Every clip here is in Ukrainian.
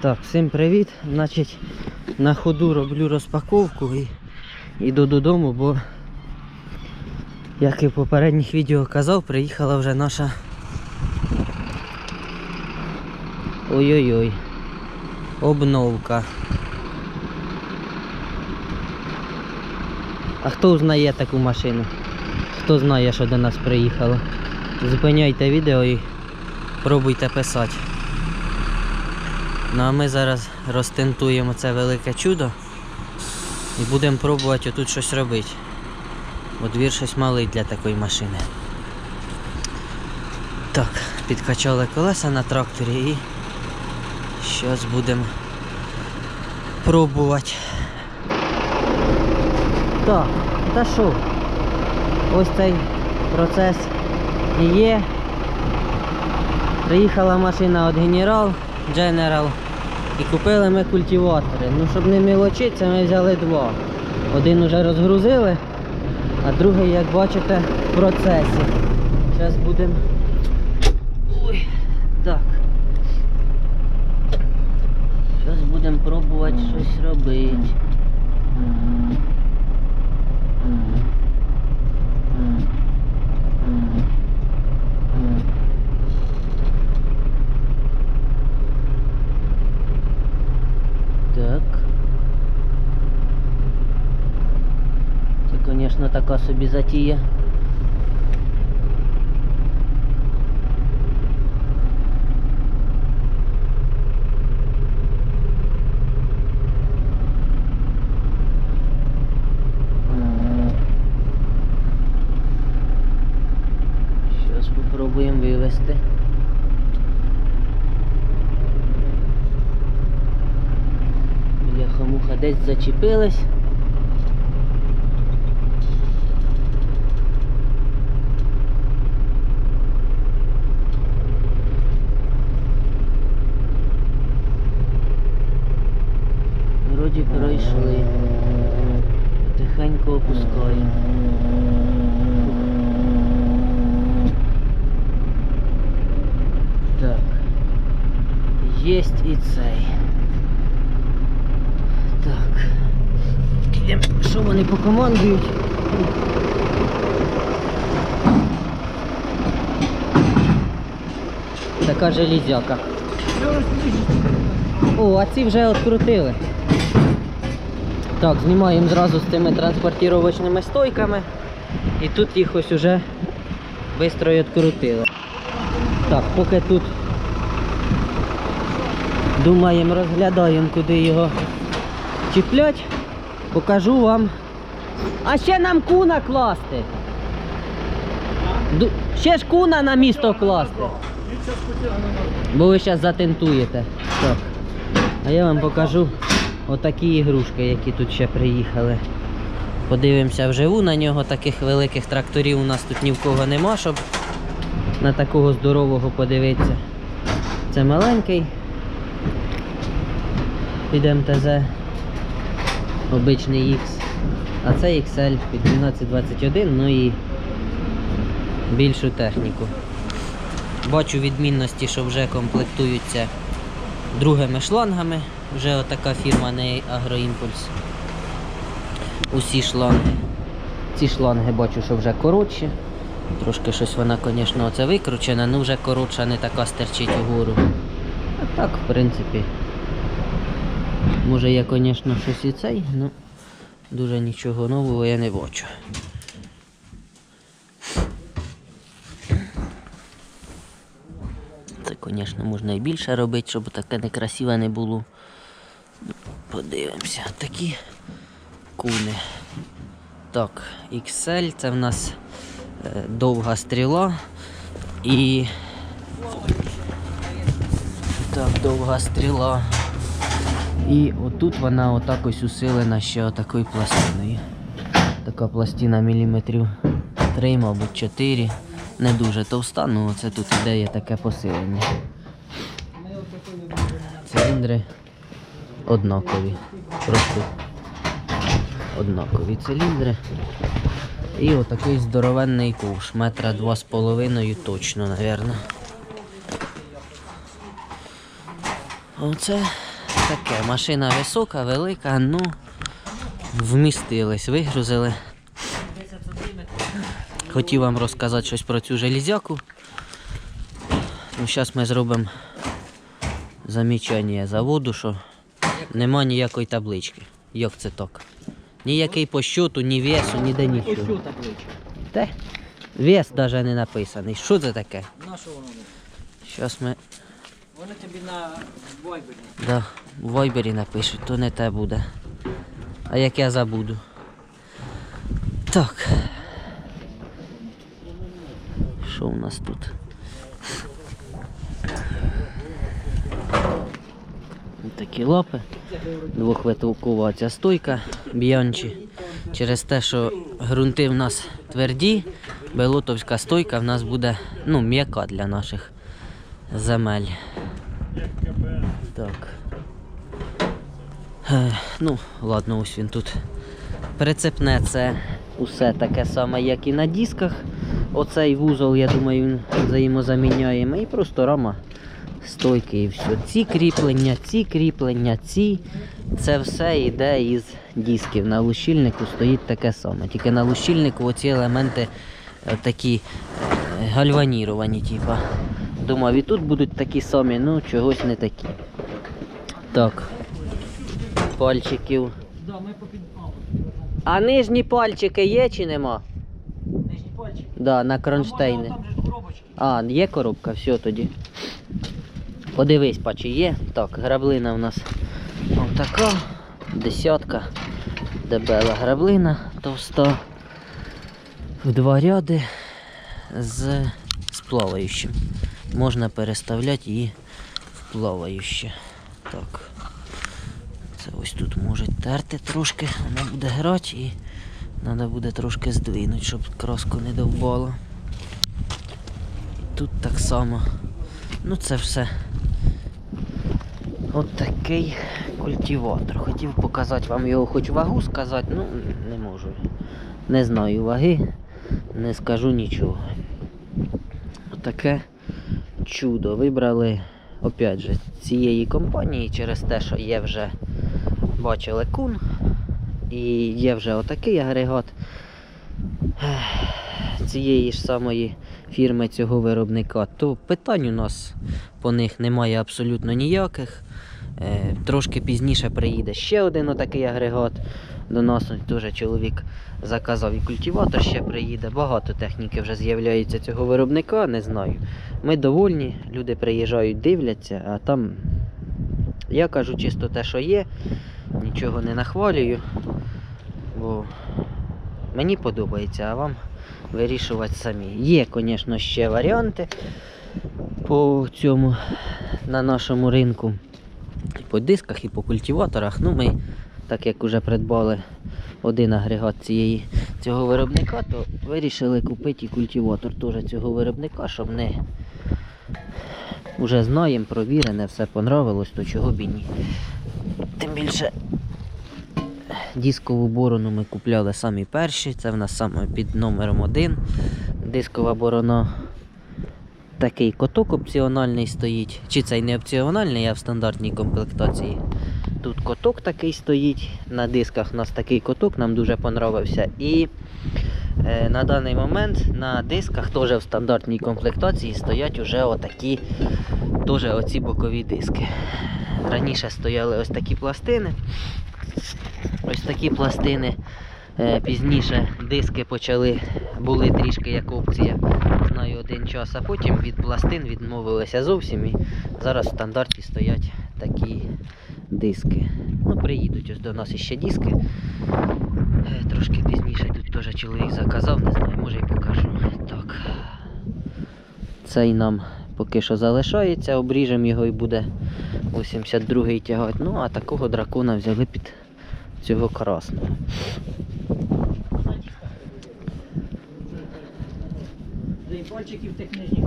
Так, всім привіт. Значить, на ходу роблю розпаковку і йду додому, бо, як і в попередніх відео казав, приїхала вже наша. Ой-ой-ой. Обновка. А хто знає таку машину? Хто знає, що до нас приїхало? Зупиняйте відео і пробуйте писати. Ну а ми зараз розтентуємо це велике чудо і будемо пробувати отут щось робити. Бо двір щось малий для такої машини. Так, підкачали колеса на тракторі і зараз будемо пробувати. Так, та що? Ось цей процес і є. Приїхала машина від Генерал, General і купили ми культиватори. Ну, щоб не мілочитися, ми взяли два. Один уже розгрузили, а другий, як бачите, в процесі. Зараз будемо. Ой, так. Зараз будемо пробувати щось робити. Так. Це, звісно, така собі затія. Зараз спробуємо вивести. Бляха-муха десь зачепилась. Пройшли. Тихенько опускаємо. Так. Єсть і цей. Так. Ідемо, що вони покомандують? Така железяка. О, а ці вже відкрутили. Так, знімаємо зразу з цими транспортировочними стойками. І тут їх ось уже швидко відкрутили. Так, поки тут думаємо, розглядаємо, куди його чіплять, покажу вам. А ще нам куна класти. Ду- Ще ж куна на місто класти. Бо ви зараз затентуєте. Так. А я вам покажу отакі ігрушки, які тут ще приїхали. Подивимося вживу на нього, таких великих тракторів у нас тут ні в кого нема, щоб на такого здорового подивитися. Це маленький. Під МТЗ. Обичний X. А це XL під 1221, ну і більшу техніку. Бачу відмінності, що вже комплектуються другими шлангами. Вже отака фірма не Агроімпульс. Усі шланги. Ці шланги бачу, що вже коротші. Трошки щось вона, звісно, оце викручена, ну вже коротша, не така стерчить угору. А так, в принципі. Може є, звісно, щось і цей, ну дуже нічого нового я не бачу. Це, звісно, можна і більше робити, щоб таке некрасиве не було. Подивимося, такі куни. Так, XL це в нас е, довга стріла і. Так, довга стріла. І отут вона отак ось усилена ще отакою пластиною. Така пластина міліметрів 3, мабуть, 4. Не дуже товста, ну це тут іде є таке посилення. Циліндри однакові. Просто однакові циліндри. І отакий здоровенний ковш, метра два з половиною точно, напевно. Оце таке. Машина висока, велика, ну вмістились, вигрузили. Хотів вам розказати щось про цю железяку. Ну, зараз ми зробимо замічання заводу, що нема ніякої таблички. Як це так? Ніякий по щоту, ні весу, ніде нічого. Те? Вес навіть не написаний. Що це таке? На що воно? буде? Зараз ми Вони тобі на вайбері. да, в вайбері напишуть, то не те буде. А як я забуду. Так. Що у нас тут? Такі лапи. Двохвитовкова стойка б'янчі. Через те, що ґрунти в нас тверді, белотовська стойка в нас буде ну, м'яка для наших земель. Так. Е, ну, ладно, ось він тут. Прицепне це усе таке саме, як і на дисках. Оцей вузол, я думаю, він взаємозаміняємо. І просто рама стойки і все. Ці кріплення, ці кріплення, ці. Це все йде із дисків. На лущильнику стоїть таке саме. Тільки на лущильнику оці елементи е, такі е, гальваніровані, типа. Думав, і тут будуть такі самі, ну чогось не такі. Так. Пальчиків. А нижні пальчики є чи нема? Нижні пальчики. Да, на кронштейни. А, є коробка, все тоді. Подивись, па, є. Так, граблина у нас ось така. Десятка. Дебела граблина товста. В два ряди з, з плаваючим. Можна переставляти її в плаваюче. Так. Це ось тут може терти трошки, вона буде грати і треба буде трошки здвинути, щоб краску не довбало. Тут так само. Ну це все. От такий культиватор. Хотів показати вам його хоч вагу сказати, ну не можу. Не знаю ваги, не скажу нічого. Отаке чудо. Вибрали опять же цієї компанії через те, що є вже бачили кун і є вже отакий агрегат цієї ж самої фірми цього виробника, то питань у нас по них немає абсолютно ніяких. Е, Трошки пізніше приїде ще один отакий агрегат. До нас теж чоловік заказав і культиватор ще приїде. Багато техніки вже з'являється цього виробника, не знаю. Ми довольні, люди приїжджають, дивляться, а там я кажу чисто те, що є, нічого не нахвалюю, бо мені подобається, а вам вирішувати самі. Є, звісно, ще варіанти по цьому на нашому ринку. І по дисках, і по культиваторах. Ну, ми, так як вже придбали один агрегат цієї, цього виробника, то вирішили купити і культиватор теж цього виробника, щоб не вже знаємо, провірене, все понравилось, то чого б і ні. Тим більше Дискову борону ми купляли самі перші, це в нас саме під номером один. Дискова борона. Такий коток опціональний стоїть. Чи цей не опціональний, а в стандартній комплектації. Тут коток такий стоїть. На дисках у нас такий коток, нам дуже понравився. І е, на даний момент на дисках теж в стандартній комплектації стоять уже отакі теж оці бокові диски. Раніше стояли ось такі пластини. Ось такі пластини. Е, Пізніше диски почали, були трішки як опція, знаю, один час, а потім від пластин відмовилися зовсім і зараз в стандарті стоять такі диски. Ну, приїдуть ось до нас іще диски. Е, Трошки пізніше тут теж чоловік заказав, не знаю, може і покажу. Так. Цей нам поки що залишається, обріжемо його і буде 82-й тягати. Ну, а такого дракона взяли під цього красного. Да тих нижніх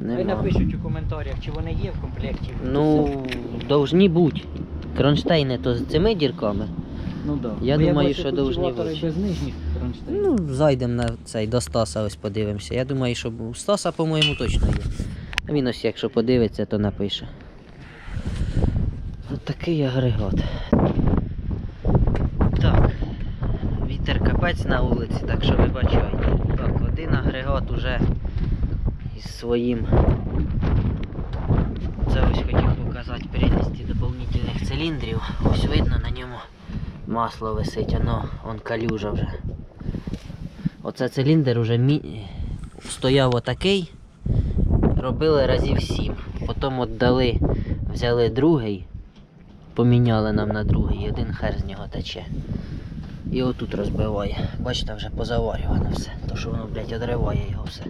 немає. Нема. напишуть у коментарях, чи вони є в комплекті. Ну, должні бути. Кронштейни то з цими дірками. ну да. я Бо думаю, бачу що культиватори бути. без нижніх кронштейнів. Ну, зайдемо на цей до Стаса, ось подивимося. Я думаю, що у Стаса, по-моєму, точно є. А Він ось, якщо подивиться, то напише. Такий агрегат. Так. Вітер капець на вулиці, так що вибачайте. Так, один агрегат уже із своїм. Це ось хотів показати прелісті доповнительних циліндрів. Ось видно на ньому масло висить, воно он калюжа вже. Оце циліндр уже мі... стояв отакий, робили разів сім. Потім от дали, взяли другий, поміняли нам на другий, один хер з нього тече. І отут розбиває. Бачите, вже позаварювано все. То що воно, блядь, одриває його все.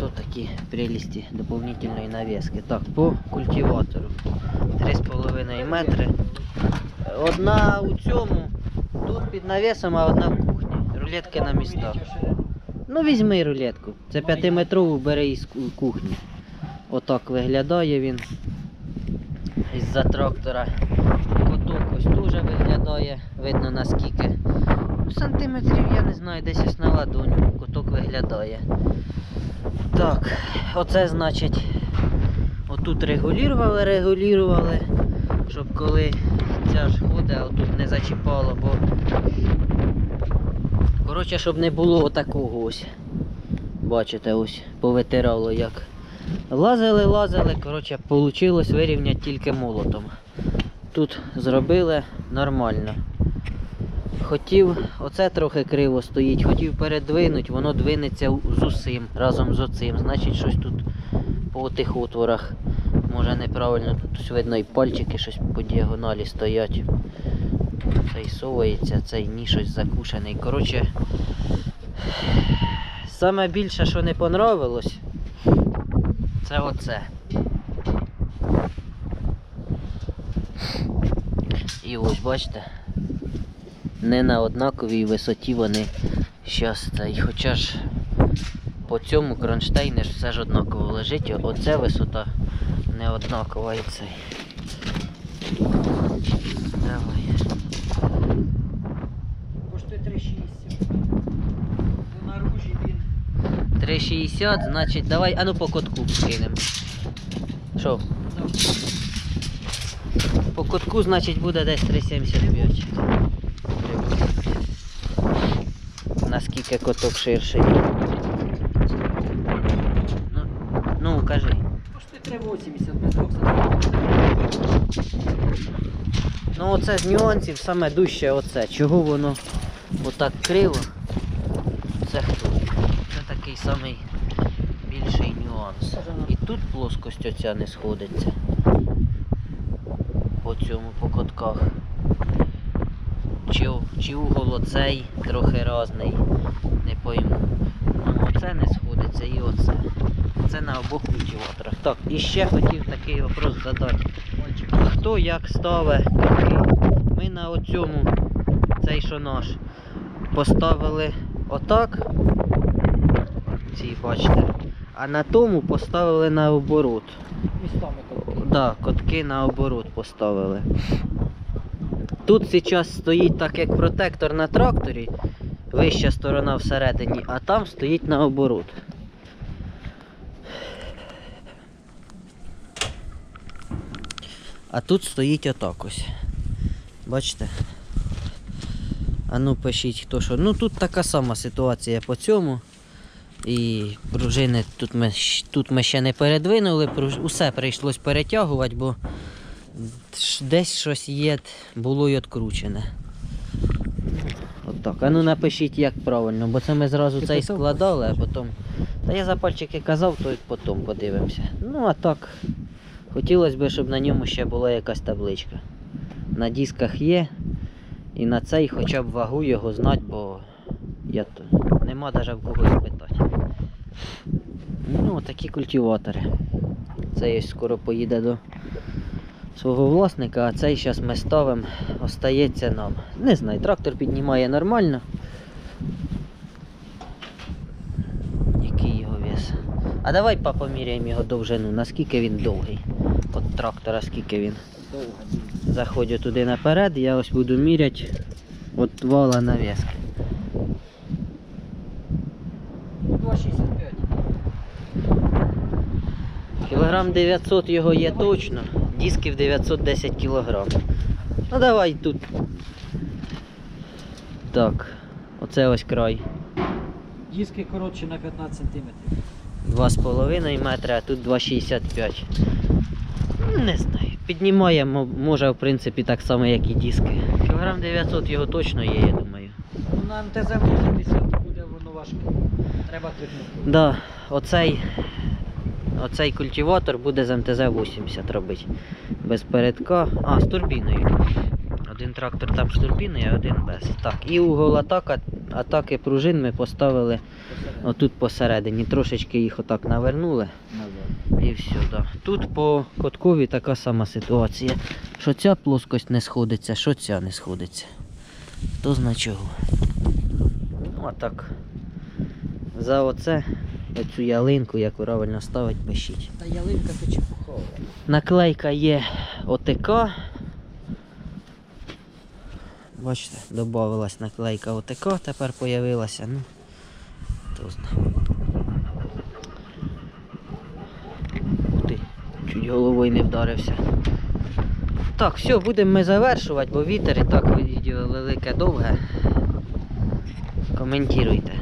Тут такі прелісті доповнительної навіски. Так, по культиватору. 3,5 метри. Одна у цьому, тут під навісом, а одна в кухні. Рулетки на містах. Ну візьми рулетку. Це 5-метрову бери із кухні. Отак виглядає він. Із-за трактора. Коток ось дуже виглядає. Видно наскільки. Сантиметрів, я не знаю, десь ось на ладонь. Коток виглядає. Так, оце значить. Отут регулювали, регулювали, щоб коли ця ж ходить, а отут не зачіпало, бо. Коротше, щоб не було отакого ось. Бачите, ось повитирало як. Лазили, лазили, коротше, вийшло вирівняти тільки молотом. Тут зробили нормально. Хотів, оце трохи криво стоїть, хотів передвинути, воно двинеться з усім разом з оцим. Значить, щось тут по тих отворах. Може неправильно, тут видно і пальчики щось по діагоналі стоять. Цей совається, цей ні щось закушений. Коротше, саме більше, що не понравилось, це оце. І ось бачите, не на однаковій висоті вони щас і Хоча ж по цьому кронштейни ж все ж однаково лежить. Оце висота не однакова і цей. Давай. Коштує 3,60. Ну, наружі він. 3,60, значить, давай, а ну по котку кинемо. Що? По котку, значить, буде десь 3,75. Наскільки коток ширший. Ну, ну кажи. Коштує 3,80 без 2 сантиметрів. Ну оце з нюансів саме дужче оце. Чого воно отак криво? Це хто? Такий самий більший нюанс. І тут плоскость оця не сходиться. По цьому, по котках. Чи, чи угол оцей трохи різний, не пойму. Ну оце не сходиться і оце. Це на обох культиваторах. Так, і ще хотів такий вопрос задати. Хто як ставить? Ми на оцьому, цей що наш, поставили отак. Ці бачите. А на тому поставили наоборот. Містами котки. Да, котки наоборот поставили. Тут зараз стоїть так, як протектор на тракторі, вища сторона всередині, а там стоїть наоборот. А тут стоїть отак ось. Бачите? А ну пишіть хто що. Ну тут така сама ситуація по цьому. І пружини тут ми, тут ми ще не передвинули, усе прийшлось перетягувати, бо десь щось є, було й откручене. Отак. А ну напишіть як правильно, бо це ми зразу цей писав складали, а потім. Та я за пальчики казав, то й потім подивимося. Ну а так, хотілося б, щоб на ньому ще була якась табличка. На дисках є. І на цей хоча б вагу його знати, бо я то нема навіть в кого і питати. Ну, такі культиватори. Цей скоро поїде до свого власника, а цей зараз ми ставимо, остається нам. Не знаю, трактор піднімає нормально. Який його вес. А давай поміряємо його довжину, наскільки він довгий. От трактора, скільки він. Заходжу туди наперед, я ось буду міряти от вала навіски. 2,65. Кілограм 900 його є точно. дисків 910 кг. Ну давай тут. Так, оце ось край. Диски коротше на 15 сантиметрів. 2,5 метри, а тут 2,65. Ну, Не знаю. Піднімає, може, в принципі, так само, як і диски. Кілограм 900 його точно є, я думаю. Ну на МТЗ 80 буде воно важке. Треба трикнути. Да, оцей, оцей культиватор буде з МТЗ 80 робити. Без передка. А, з турбіною. Один трактор там з турбіною, а один без. Так, і угол атака, атаки пружин ми поставили отут посередині. Трошечки їх отак навернули. І все, да. Тут по коткові така сама ситуація. Що ця плоскость не сходиться, що ця не сходиться. Хто зна чого. Ну, а так. За оце, оцю ялинку, як правильно ставить, пишіть. Та ялинка то чепухова. Наклейка є ОТК. Бачите, додавалась наклейка ОТК, тепер появилася. Ну, хто знає. Не вдарився. Так, все, будемо ми завершувати, бо вітер і так відео велике довге. Коментуйте.